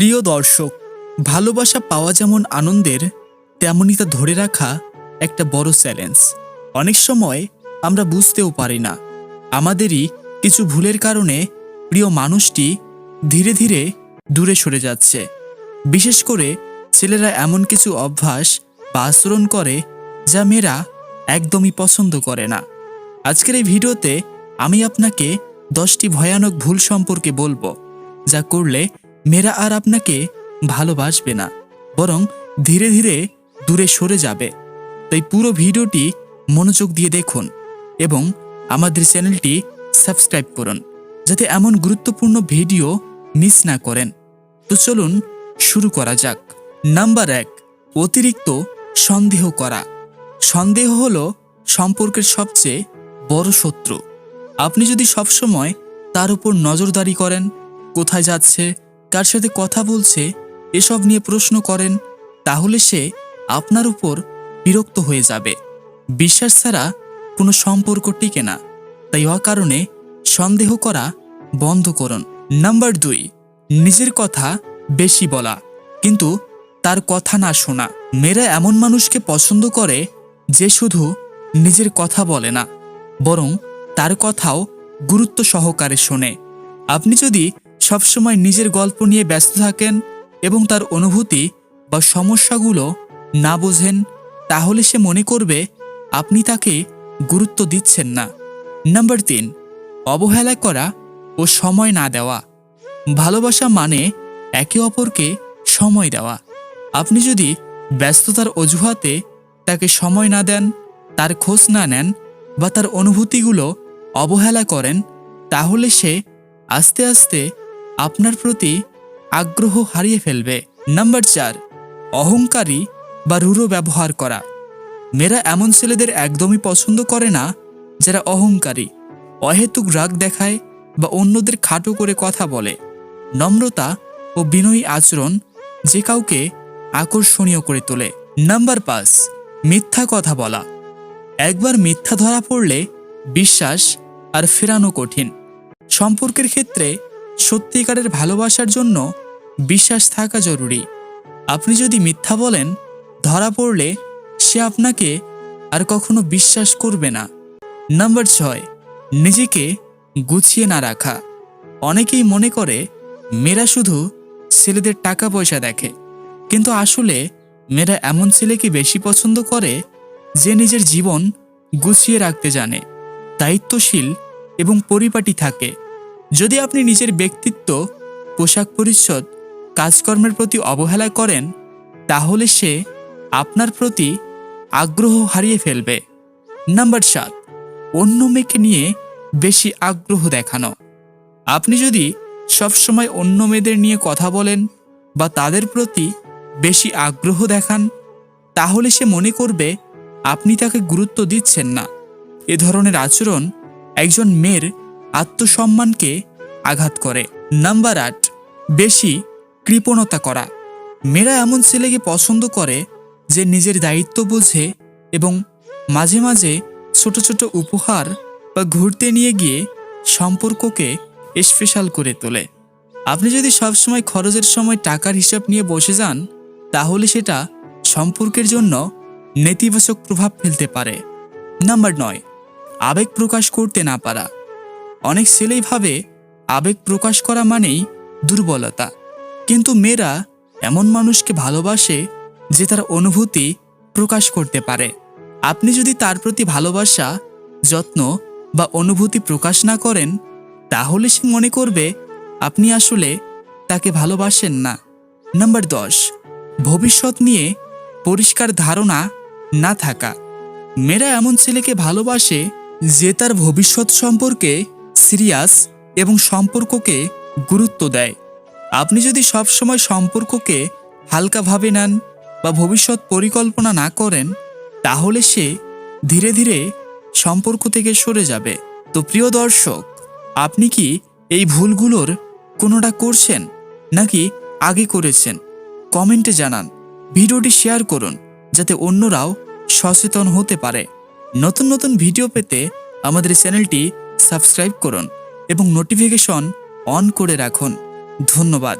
প্রিয় দর্শক, ভালোবাসা পাওয়া যেমন আনন্দের তেমনই তা ধরে রাখা একটা বড় চ্যালেঞ্জ। অনেক সময় আমরা বুঝতেও পারি না। আমাদেরই কিছু ভুলের কারণে প্রিয় মানুষটি ধীরে ধীরে দূরে সরে যাচ্ছে। বিশেষ করে ছেলেরা এমন কিছু অভ্যাস বা আচরণ করে যা মেয়েরা একদমই পছন্দ করে না। আজকের এই ভিডিওতে আমি আপনাকে দশটি ভয়ানক ভুল সম্পর্কে বলব, যা করলে মেয়েরা আর আপনাকে ভালোবাসবে না, বরং ধীরে ধীরে দূরে সরে যাবে। তাই পুরো ভিডিওটি মনোযোগ দিয়ে দেখুন এবং আমাদের চ্যানেলটি সাবস্ক্রাইব করুন, যাতে এমন গুরুত্বপূর্ণ ভিডিও মিস না করেন। তো চলুন শুরু করা যাক। নাম্বার এক, অতিরিক্ত সন্দেহ করা। সন্দেহ হলো সম্পর্কের সবচেয়ে বড় শত্রু। আপনি যদি সবসময় তার উপর নজরদারি করেন, কোথায় যাচ্ছে কার সাথে কথা বলছে, এসব নিয়ে প্রশ্ন করেন, তাহলে সে আপনার উপর বিরক্ত হয়ে যাবে। বিশ্বাস ছাড়া কোনো সম্পর্ক টিকে না। তাই অকারণে সন্দেহ করা বন্ধ করুন। নাম্বার দুই, নিজের কথা বেশি বলা। কিন্তু তার কথা না শোনা। মেয়েরা এমন মানুষকে পছন্দ করে যে শুধু নিজের কথা বলে না, বরং তার কথাও গুরুত্ব সহকারে শোনে। আপনি যদি সবসময় নিজের গল্প নিয়ে ব্যস্ত থাকেন এবং তার অনুভূতি বা সমস্যাগুলো না বোঝেন, তাহলে সে মনে করবে আপনি তাকে গুরুত্ব দিচ্ছেন না। নাম্বার তিন, অবহেলা করা ও সময় না দেওয়া। ভালোবাসা মানে একে অপরকে সময় দেওয়া। আপনি যদি ব্যস্ততার অজুহাতে তাকে সময় না দেন, তার খোঁজ না নেন বা তার অনুভূতিগুলো অবহেলা করেন, তাহলে সে আস্তে আস্তে আপনার প্রতি আগ্রহ হারিয়ে ফেলবে। নাম্বার চার, অহংকারী বা রূঢ় ব্যবহার করা। মেয়েরা এমন ছেলেদের একদমই পছন্দ করে না, যারা অহংকারী, অহেতুক রাগ দেখায় বা অন্যদের খাটো করে কথা বলে। নম্রতা ও বিনয়ী আচরণ যে কাউকে আকর্ষণীয় করে তোলে। নাম্বার পাঁচ, মিথ্যা কথা বলা। একবার মিথ্যা ধরা পড়লে বিশ্বাস আর ফেরানো কঠিন। সম্পর্কের ক্ষেত্রে সত্যিকারের ভালোবাসার জন্য বিশ্বাস থাকা জরুরি। আপনি যদি মিথ্যা বলেন, ধরা পড়লে সে আপনাকে আর কখনো বিশ্বাস করবে না। নাম্বার ছয়, নিজেকে গুছিয়ে না রাখা। অনেকেই মনে করে, মেয়েরা শুধু ছেলেদের টাকা পয়সা দেখে। কিন্তু আসলে মেয়েরা এমন ছেলেকে বেশি পছন্দ করে, যে নিজের জীবন গুছিয়ে রাখতে জানে। দায়িত্বশীল এবং পরিপাটি থাকে। যদি আপনি নিজের ব্যক্তিত্ব, পোশাক পরিচ্ছদ, কাজকর্মের প্রতি অবহেলা করেন, তাহলে সে আপনার প্রতি আগ্রহ হারিয়ে ফেলবে। নাম্বার সাত, অন্য মেয়েকে নিয়ে বেশি আগ্রহ দেখানো। আপনি যদি সবসময় অন্য মেয়েদের নিয়ে কথা বলেন বা তাদের প্রতি বেশি আগ্রহ দেখান, তাহলে সে মনে করবে আপনি তাকে গুরুত্ব দিচ্ছেন না। এ ধরনের আচরণ একজন মেয়ের আত্মসম্মানকে আঘাত করে। নাম্বার আট, বেশি কৃপণতা করা। মেয়েরা এমন ছেলেকে পছন্দ করে যে নিজের দায়িত্ব বোঝে এবং মাঝে মাঝে ছোট ছোট উপহার বা ঘুরতে নিয়ে গিয়ে সম্পর্ককে স্পেশাল করে তোলে। আপনি যদি সবসময় খরচের সময় টাকার হিসাব নিয়ে বসে যান, তাহলে সেটা সম্পর্কের জন্য নেতিবাচক প্রভাব ফেলতে পারে। নাম্বার নয়, আবেগ প্রকাশ করতে না পারা। অনেক ছেলেই ভাবে, আবেগ প্রকাশ করা মানেই দুর্বলতা। কিন্তু মেয়েরা এমন মানুষকে ভালোবাসে যে তার অনুভূতি প্রকাশ করতে পারে। আপনি যদি তার প্রতি ভালোবাসা, যত্ন বা অনুভূতি প্রকাশ না করেন, তাহলে সে মনে করবে, আপনি আসলে তাকে ভালোবাসেন না। নাম্বার দশ, ভবিষ্যৎ নিয়ে পরিষ্কার ধারণা না থাকা। মেয়েরা এমন ছেলেকে ভালোবাসে যে তার ভবিষ্যৎ সম্পর্কে সিরিয়াস এবং সম্পর্ককে গুরুত্ব দেয়। আপনি যদি সবসময় সম্পর্ককে হালকাভাবে নেন বা ভবিষ্যৎ পরিকল্পনা না করেন, তাহলে সে ধীরে ধীরে সম্পর্ক থেকে সরে যাবে। তো প্রিয় দর্শক, আপনি কি এই ভুলগুলোর কোনোটা করছেন নাকি আগে করেছেন? কমেন্টে জানান। ভিডিওটি শেয়ার করুন, যাতে অন্যরাও সচেতন হতে পারে। নতুন নতুন ভিডিও পেতে আমাদের চ্যানেলটি সাবস্ক্রাইব করুন এবং নোটিফিকেশন অন করে রাখুন। ধন্যবাদ।